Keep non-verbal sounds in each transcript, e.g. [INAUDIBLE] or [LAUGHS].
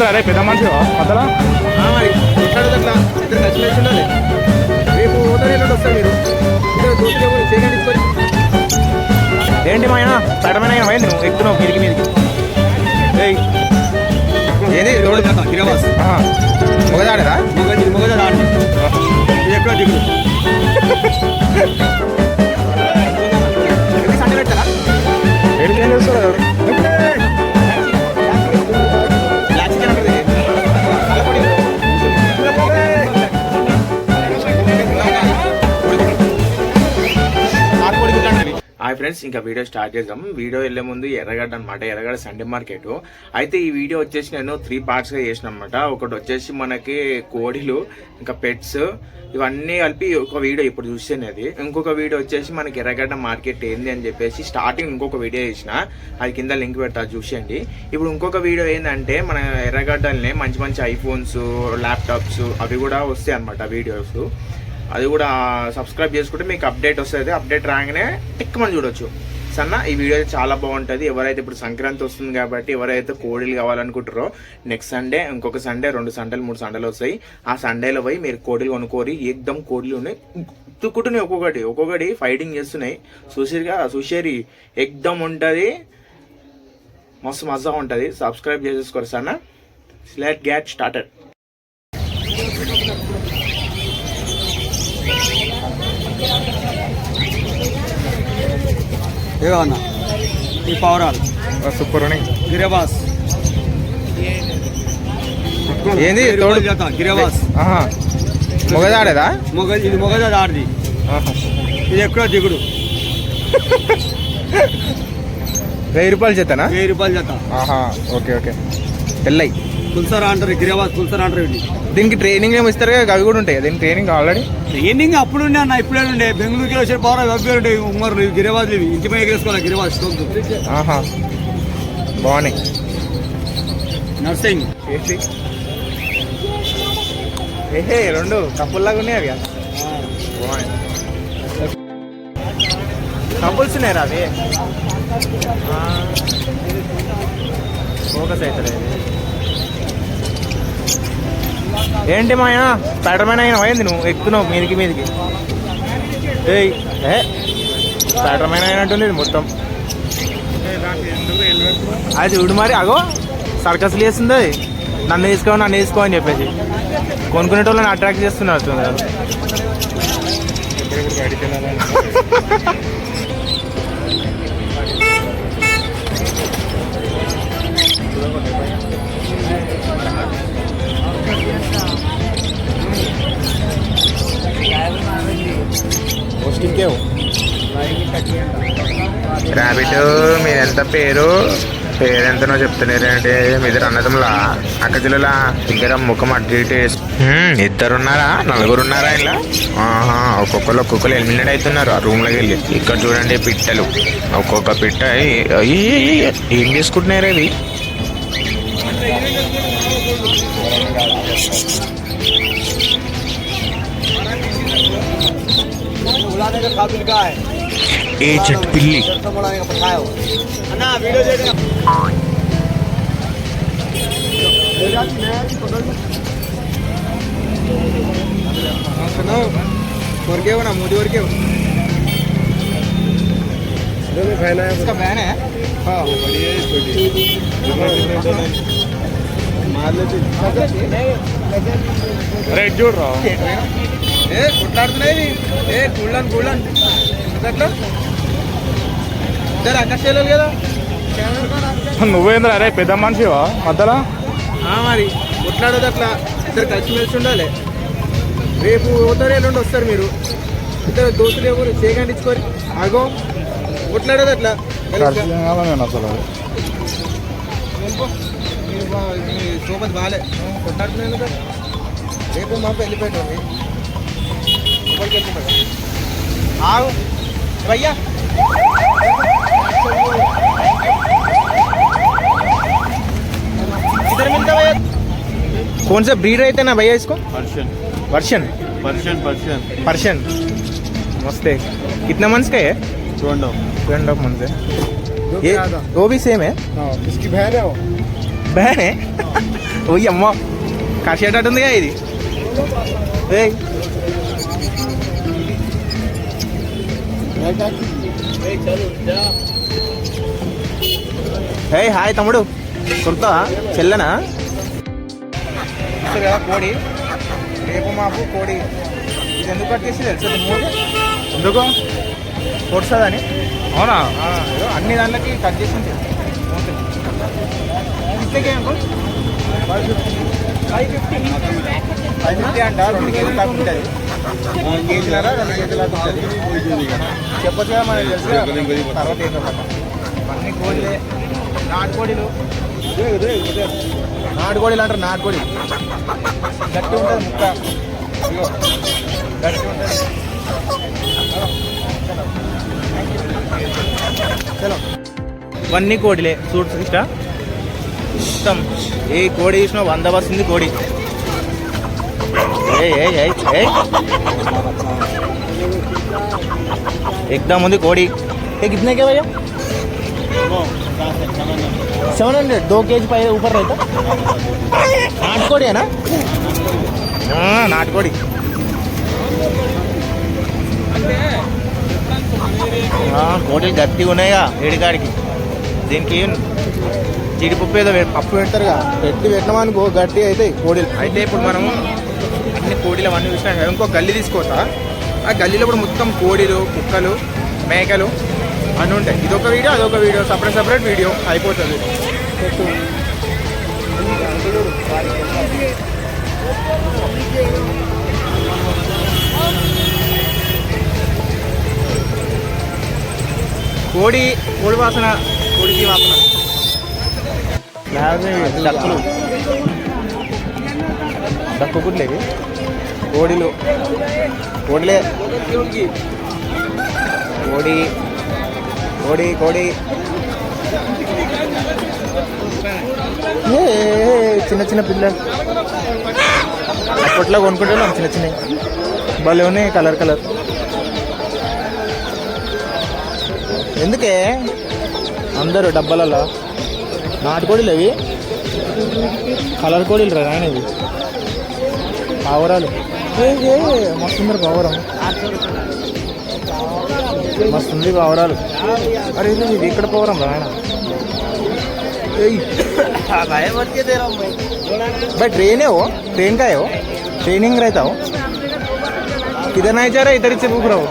నువ్వేంద్ర అరే పెద్ద మనిషి ఉండాలి. రేపు మీరు. ఏంటి మా ఆయన సడమైన పోయింది నువ్వు ఎక్కుతున్నావు మీదికి? మీదికి ఏది? రోడ్డు ఆహా. మొగదాడదా మొగది ఎక్కడ [LAUGHS] సండే పెట్టారా ఏం చేస్తాడు ఫ్రెండ్స్ ఇంకా వీడియో స్టార్ట్ చేద్దాం. వీడియో వెళ్ళే ముందు ఎర్రగడ్డ అనమాట ఎర్రగడ్డ సండే మార్కెట్. అయితే ఈ వీడియో వచ్చేసి నేను త్రీ పార్ట్స్గా చేసిన అనమాట ఒకటి వచ్చేసి మనకి కోడిలు ఇంకా పెట్స్ ఇవన్నీ కలిపి ఒక వీడియో ఇప్పుడు చూసేది ఇంకొక వీడియో వచ్చేసి మనకి ఎర్రగడ్డ మార్కెట్ ఏంది అని చెప్పేసి స్టార్టింగ్ ఇంకొక వీడియో చేసిన. అది కింద లింక్ పెడతా చూసేయండి. ఇప్పుడు ఇంకొక వీడియో ఏంటంటే మన ఎర్రగడ్డల్ని మంచి మంచి ఐఫోన్స్ ల్యాప్టాప్స్ అవి కూడా వస్తాయి అనమాట వీడియోస్ అది కూడా సబ్స్క్రైబ్ చేసుకుంటే మీకు అప్డేట్ వస్తుంది. అప్డేట్ రాగానే టిక్ మనం చూడొచ్చు. సన్న ఈ వీడియో చాలా బాగుంటుంది. ఎవరైతే ఇప్పుడు సంక్రాంతి వస్తుంది కాబట్టి ఎవరైతే కోడిలు కావాలనుకుంటారో నెక్స్ట్ సండే ఇంకొక సండే రెండు సండేలు మూడు సండేలు వస్తాయి. ఆ సండేలో పోయి మీరు కోడిలు కొనుక్కోరి ఏకదం కోడిలు ఉన్నాయి. తుక్కుంటున్నాయి ఒక్కొక్కటి. ఒక్కొక్కటి ఫైటింగ్ చేస్తున్నాయి. చూసిరిగా చూసేరి ఎక్దమ్ ఉంటుంది. మస్తు మజా ఉంటుంది. సబ్స్క్రైబ్ చేసేసుకోరు సన్న. లెట్ గ్యాట్ స్టార్టెడ్ ఏవో అన్న ఈ పవరాలు. సూపర్ ఉన్నాయి. గిరవాస్. ఏంది? తోడు జత గిరవాస్. ఆహా. మొగదాడదా మొగ ఇది మొగజ ఆడిది. ఇది ఎక్కడో దిగుడు. వెయ్యి రూపాయలు చేతనా వెయ్యి రూపాయలు జత. ఆహా ఓకే ఓకే. తెల్లయి. పుల్సర్ అంటారు గిరవాస్ పుల్సర్ అంటారు దీనికి ట్రైనింగ్ ఏమి ఇస్తారు కదా అవి కూడా ఉంటాయి దీనికి ట్రైనింగ్ ఆల్రెడీ ట్రైనింగ్ అప్పుడు ఉండే అన్న ఇప్పుడే ఉండే. బెంగళూరుకి వచ్చే పవర్ అవి ఉండే. ఉమ్మరు గిరవాజ్ ఇవి. ఇంటి మీద ఎగరేసుకోవాలి గిరవాజ్ ఆహా. బాగున్నాయి. నర్సింగ్. ఏంటి ఏహే రెండు కప్పుల్లాగా ఉన్నాయి అవి. బాగున్నాయి. కపుల్స్ ఉన్నాయరా అవి. ఫోకస్ అవుతుంది ఏంటి మాయా స్పైడర్మ్యాన్ అయినా పోయింది నువ్వు? ఎక్కుతున్నావు మీదికి మీదికి. ఏయ్ ఏ? స్పైడర్మ్యాన్ అయినట్టుంది ఇది మొత్తం. అది చూడు మరి అగో సర్కస్లు చేస్తుంది అది. నన్ను తీసుకో నన్ను తీసుకో అని చెప్పేసి. కొనుక్కునేటోళ్ళని అట్రాక్ట్ చేస్తున్నారు [LAUGHS] [LAUGHS] ర్యాబిట్ మీరెంత పేరు పేరు? ఎంతనో చెప్తున్నారు అంటే మీ ఇద్దరు అక్క జిల్లా ఇద్దరు ముఖం అటు ఇటు వేసి. హ్మ్, ఇద్దరున్నారా? నలుగురున్నారా ఇలా? ఆహా ఒక్కొక్కరు ఒక్కొక్కరు ఎలిమినేట్ అవుతున్నారు. ఆ రూమ్లోకి వెళ్ళి. ఇక్కడ చూడండి పిట్టలు. ఒక్కొక్క పిట్ట ఏ- ఏ- ఏం చేసుకుంటున్నారు ఇవి? बुलाने के काबिल का है। एजेंट बिल्ली बुलाने का पता हो ना वीडियो देख ना मोदी और के दोनों बहन है। उसका बहन है हाँ वो बड़ी है छोटी मार लेते अरे जोड़ रहा हूँ। ఏ కొట్లాడుతున్నాయి ఏ కుళ్ళన్ కుళ్ళన్. అట్లా ఇద్దరు అక్కచెల్లెలు కదా? నువ్వేంద్ర అరే పెద్ద మనిషివా? మధ్యలో? ఆ మరి కొట్లాడదు అట్లా ఇద్దరు కలిసిమెలిసి ఉండాలి. రేపు పోతారు ఎల్లుండి వస్తారు మీరు. ఇద్దరు దోస్తులు ఎవరు చేయకండి ఇచ్చుకొని. అగో కొట్లాడదు అట్లా అసలు. సోపతి బాగాలే కొట్లాడుతున్నాను కదా. రేపు మా వెళ్ళిపోయాడు లోపలికి వెళ్తున్నాడు ఆగు భయ్యా इधर मिलता भैया कौन सा ब्रीड रहते ना भैया इसको Persian version Persian Persian Persian मस्त है कितने मंथ्स का है टोंडो टू एंड हाफ मंथ है ये वो भी सेम है इसकी बहन है वो बहन है [LAUGHS] ఓయ్ అమ్మ కసేటట్టుందిగా ఇది ఏయ్ హే హాయ్ తమ్ముడు. కుర్తా చెల్లనా? చూస్తారు కదా కోడి. రేపు మాపు కోడి. ఇది ఎందుకు కట్టేసి తెలుసు ఎందుకు? పొడుస్తుందని. అవునా? అన్ని దాంట్లకి కట్ చేసి ఇంతకే ఫైవ్ ఫిఫ్టీ. ఫైవ్ ఫిఫ్టీ అంట. రెండు దాకా ఉంటుంది. మూడు రెండు కేజీల దాకా మనకి తెలుసు తర్వాత ఏందో కథ అన్ని కోడిలే నాటుకోడిలు నాటుకోడిలు అంటారు నాటుకోడి గట్టి ఉంటుంది ముక్క గట్టి ఉంటుంది చలో ఇవన్నీ కోడిలే. చూడు ఇష్ట ఇష్టం ఏ కోడి చూసినా వంద వస్తుంది కోడి. एकदम ఉంది కోడి ये कितने के भैया सेवन हंड्रेड दो के जी पाए ऊपर रहता नाटकोड़ी है ना हाँ, नाटकोड़ी ఆ, కోడిలు గట్టిగా ఉన్నాయిగా ఏడికాడికి దీనికి జీడిపప్పు ఏదో పె- పప్పు పెడతారుగా పెట్టి పెట్టినామనుకో గట్టి అవుతాయి కోడిలు అయితే ఇప్పుడు మనము అన్ని కోడిలు అవన్నీ చూసినా ఇంకో గల్లీ తీసుకోతా ఆ గల్లీలో కూడా మొత్తం కోడిలు కుక్కలు మేకలు అన్నీ ఉంటాయి. ఇదొక వీడియో అదొక వీడియో. సపరేట్ సపరేట్ వీడియో అయిపోతుంది. కోడి కోడి వాసన కోడికి వాసన. డక్కులు డక్కు గుడ్లేవి కోడిలు. కోడిలే. కోడి. కోడి కోడి. ఏ, చిన్న చిన్న పిల్లలు అప్పట్లో కొనుక్కుంటాం చిన్న చిన్నవి. భలే ఉన్నాయి కలర్ కలర్. ఎందుకే? అందరూ డబ్బాలలో నాటుకోడిలు అవి. కలర్ కోడీలు రా ఆవరాలు ఇవి. పావురాలు ఏ ఏ మస్తుంది పావురం మస్తుంది పావురాలు అరే ఇది ఇది ఇక్కడ పావురం రా నాయన भाई ट्रेन है वो ट्रेन का है वो ट्रेनिंग रहता हो किधर नहीं जा रहा इधर ही से पूछ रहा हो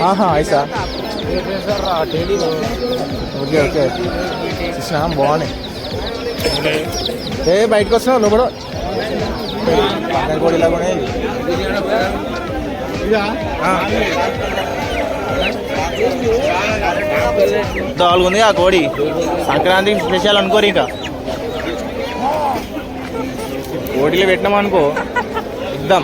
हाँ हाँ ऐसा ఓకే ఓకే చూసినా బాగున్నాయి ఏ బయటకు వస్తున్నావు లోపల పక్కన కూడా ఇలా కూడా నాలుగు ఉంది ఆ కోడి. సంక్రాంతి స్పెషల్ అనుకోరు ఇంకా. కోడిలు పెట్టినాం అనుకో. ఇద్దాం.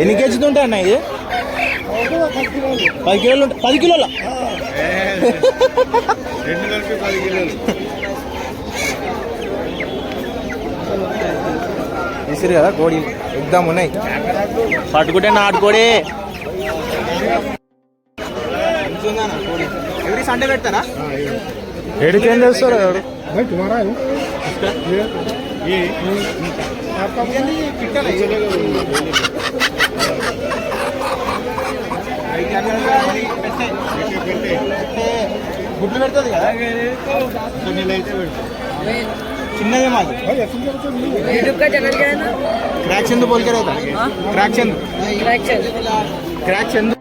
ఎన్ని కేజీలు ఉంటాయి అన్న ఇది? పది కిలోలు పది కిలోల? రెండు కలిపి పది కిలోలు విసిరు కదా కోడి ఎగ్దాం ఉన్నాయి పట్టుకుంటే నాటుకోడి ఎవ్రీ సండే పెడతారా ఏడికి ఏం చేస్తారు ఎవరు గుడ్లు పెడుతుంది కదా చిన్నదే మాది క్రాక్ చందు పోలికర్ అవుతా క్రాక్ చందు క్రాక్ చందు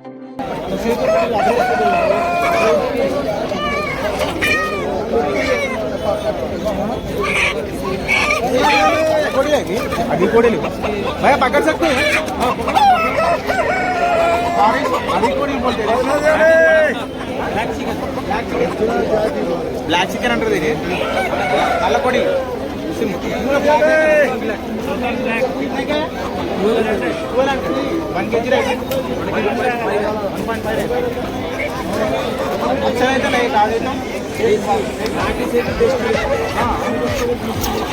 అది కూడా భయ పక్కన సక్కు బ్లాక్ చికెన్ అంటారు ఇది. నల్లకొడి one KG rice. One point five rice అచ్చనైతే లేదు కాదైతే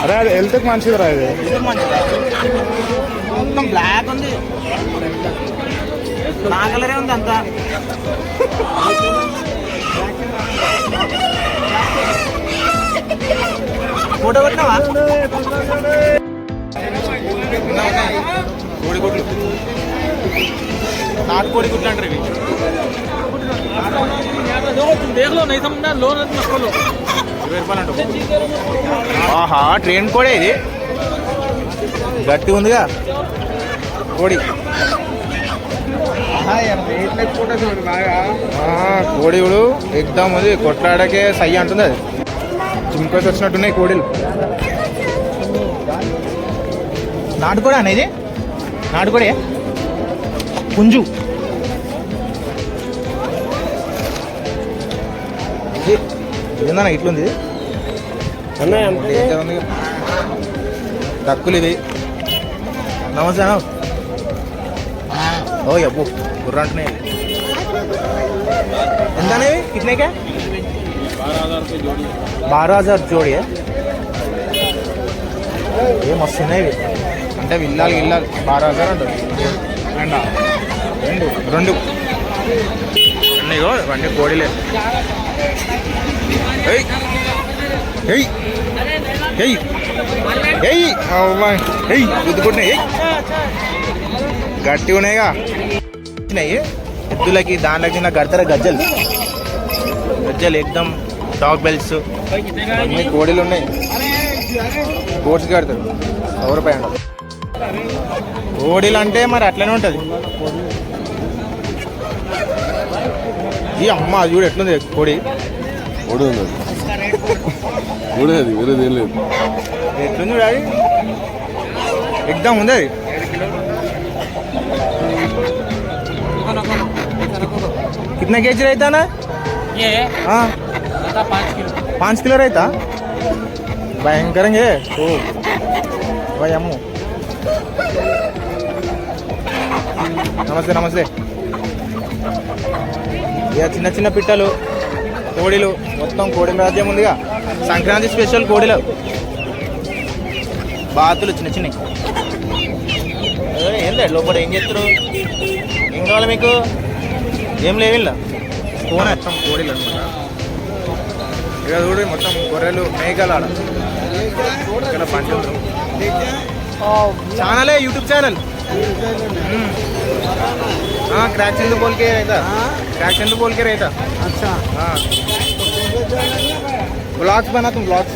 అరే అది మంచిది రా ఇది. మొత్తం బ్లాక్ ఉంది. నా కలరే ఉంది అంతా. ఫోటో కొట్టినావా? కోడి గుడ్లు నాటు కోడి గుడ్లు అంటారు ఇవి ఆహా ట్రైన్ కూడా ఇది. గట్టి ఉందిగా. కోడి. ఆ, కోడి ఇప్పుడు ఎగ్దాం ఉంది కొట్లాడకే సై అంటుంది అది. చుంకొచ్చి వచ్చినట్టున్నాయి కోడిలు. నాటుకోడా అనేది నాటుకోడే? పుంజు. ఇది ఏందన్నా ఇట్లుంది. తక్కులు ఇవి నమస్తే ఓ అబ్బో గుర్ర అంటున్నాయి ఎంత అనేవి కిట్నేకే బారా హజార్ జోడి ఏ మస్తు ఉన్నాయి ఇవి. అంటే విల్లాలి విల్లాలి బారా హజార్ అంటారు రెండా రెండు రెండు ఇగో ఇవన్నీ కోడిలే ఏయ్ ఏయ్ ఏయ్ ఏయ్ అవ్వ. ఏయ్ గుద్దుకుంటున్నాయి ఏయ్ గట్టి ఉన్నాయిగా వచ్చినాయి ఎద్దులకి దాంట్లోకి చిన్న గడతారా గజ్జలు. గజ్జలు ఎక్దం డాగ్ బెల్ట్స్ అన్ని కోడిలు ఉన్నాయి. కోడ్స్ కడతారు. సౌ రూపాయ కోడిలు అంటే మరి అట్లనే ఉంటుంది. ఈ అమ్మ అది చూడు ఎట్లుంది కోడి. ఓడి ఉంది. ఓడి అది వేరేది ఏం లేదు. ఎట్లుంది అది? ఎగ్దాం ఉంది అది. कितना केजी रहता ना ये हाँ आता पाँच किलो पाँच किलो रहता भयंकर है ओ भाई अम्मू నమస్తే నమస్తే ఇక చిన్న చిన్న పిట్టలు కోడిలు మొత్తం కోడిల రాజ్యం ఉందిగా సంక్రాంతి స్పెషల్ కోడిలు బాతులు చిన్న చిన్నవి ఏం లేదు లోపల ఏం చేస్తారు ఏం కావాలి మీకు ఏం లేవు ఇలా ఫోన్ మొత్తం కోడిలు అనమాట ఇక చూడు మొత్తం గొర్రెలు మేకలు ఆడ ఇక్కడ పంటలు ఛానల్ है यूट्यूब चैनल हाँ क्रैक चंदू बोल के रहता क्रैक चंदू बोल के रहता अच्छा हाँ ब्लॉग्स बना तुम ब्लॉग्स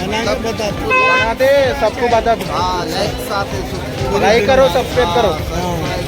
बनाते सबको बता लाइक करो सब्सक्राइब करो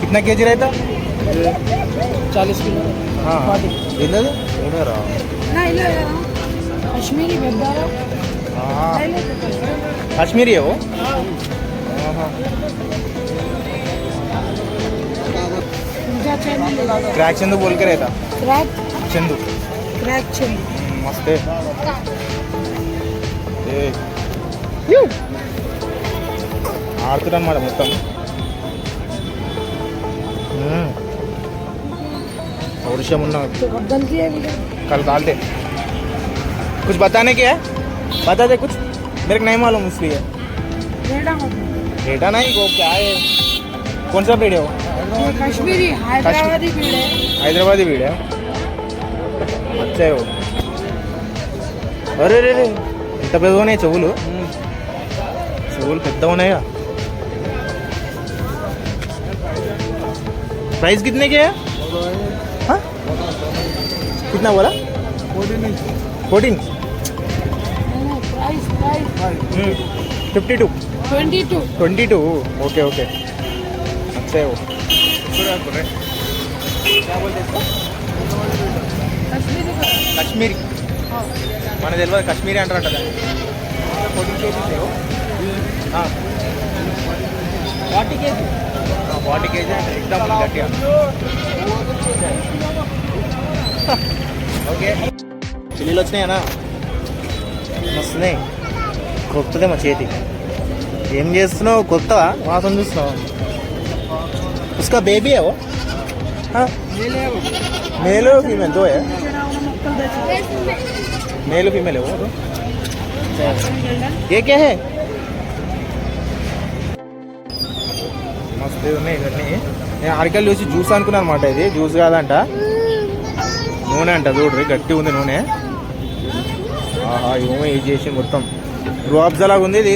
कितना के जी रहता? चालीस किलो। हाँ। कश्मीरी हाँ। कश्मीरी है वो? हाँ, हाँ। क्रैक चंदू बोल के रहता। क्रैक? चंदू। क्रैक चंदू। हम्म, मस्त है। ఏ. ఆడుతున్నమాట మొత్తం మ్మ్. వర్షం ఉన్న तो कब गलती है भैया कल डालते कुछ बताने की है बता दे कुछ मेरे को नहीं मालूम इसलिए रेडा बेटा नहीं वो क्या है कौन सा वीडियो ये कश्मीरी हैदराबादी भीड़ है హైదరాబాదీ వీడియో వచ్చాయో అరే రే రే ఎంత పెద్దగా ఉన్నాయి చెవులు చెవులు పెద్దగా ఉన్నాయా प्राइस कितने के है हाँ? कितना बोला fourteen price price fifty two twenty two twenty two okay okay अच्छा है वो कश्मीरी का కాశ్మీరీ మన తెలియదు కాశ్మీరీ అంటారంట దాన్ని fourteen KGs forty KG forty KG అంటే ఎగ్జామ్ గట్టిగా ఓకే చిల్లీలు వచ్చినాయనా వస్తున్నాయి కొత్తదే మా చేతి ఏం చేస్తున్నావు కొత్త వాసన చూస్తున్నావు उसका बेबी है वो हाँ मेल और फीमेल दो है मेल और फीमेल है वो तो ये क्या है మస్తు ఉన్నాయి ఇవన్నీ నేను అరకలు చూసి జ్యూస్ అనుకున్నాను అనమాట ఇది జ్యూస్ కాదంట నూనె అంట చూడ్రి గట్టి ఉంది నూనె ఆహా ఇవేమో ఇది చేసి మొత్తం రూఅబ్జా లాగా ఉంది ఇది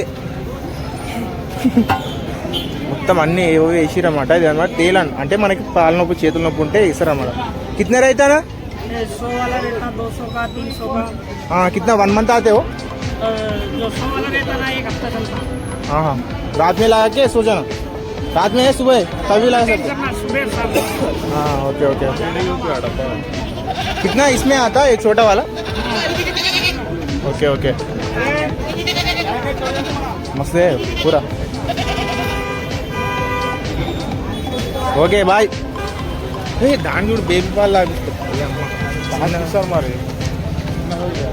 మొత్తం అన్ని ఏవో వేసిరన్నమాట ఇది అనమాట తేల్ అన్- అంటే మనకి పాల నొప్పి చేతుల నొప్పి ఉంటే ఇస్తారన్నమాట కితనే రైతానా सौ वाला रहता दो सौ का तीन सौ का हाँ कितना वन मंथ आते हो अ, जो सौ वाला रहता ना एक हफ्ता चलता हाँ हाँ रात में लगा के सो जाना रात में है सुबह तभी लगा सकते करना सुबह शाम हाँ ओके ओके कितना इसमें आता है एक छोटा वाला ओके ओके मस्त है पूरा ఓకే బాయ్ ఏ దాని చూడు బేబీ పాలు తాగిస్తారు సార్ మరి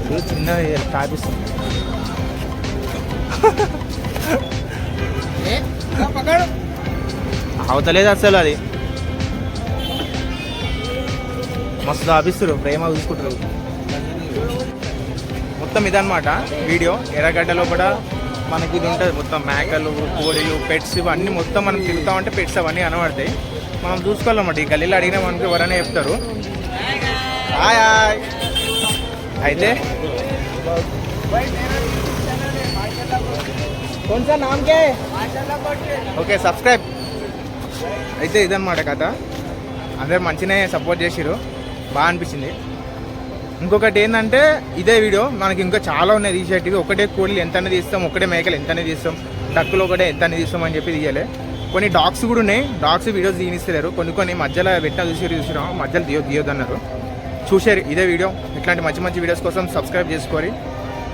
ఇది చిన్నది తాగిస్తుంది [LAUGHS] అవతలేదు అసలు అది. మస్తు ఆపిస్తారు ప్రేమ చూసుకుంటారు మొత్తం ఇదన్నమాట వీడియో. ఎర్రగడ్డ లోపల మనకి ఇది ఉంటుంది మొత్తం మేకలు కోడిలు పెట్స్ ఇవన్నీ మొత్తం మనం తిరుగుతామంటే పెట్స్ అవన్నీ కనబడతాయి. మనం చూసుకోవాలన్నమాట. ఈ గల్లీలో అడిగిన మనకి ఎవరైనా చెప్తారు. Hi hi. అయితే కొంచెం ఓకే సబ్స్క్రైబ్. అయితే ఇదన్నమాట కథ. అందరు మంచిగానే సపోర్ట్ చేసిరు బాగా అనిపించింది. ఇంకొకటి ఏంటంటే ఇదే వీడియో మనకి ఇంకా చాలా ఉన్నాయి తీసేటివి ఒకటే కోళ్ళు ఎంతనే తీస్తాం ఒకటే మేకలు ఎంతనే తీస్తాం డక్కులు ఒకటే ఎంతనే తీస్తాం అని చెప్పి తీయాలి. కొన్ని డాగ్స్ కూడా ఉన్నాయి. డాగ్స్ వీడియోస్ తీనిస్తలేరు కొన్ని కొన్ని మధ్యలో పెట్టిన చూసి చూసినాం మధ్యలో తీయ తీయొద్దు అన్నారు. చూసారు ఇదే వీడియో ఇట్లాంటి మంచి మంచి వీడియోస్ కోసం సబ్స్క్రైబ్ చేసుకోరి.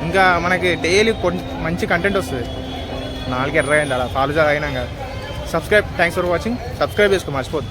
ఇంకా మనకి డైలీ మంచి కంటెంట్ వస్తుంది. నాలుగు ఎర్ర అయింది అలా ఫాలో అయినాక subscribe thanks for watching subscribe చేసుకో మర్చిపోద్దు.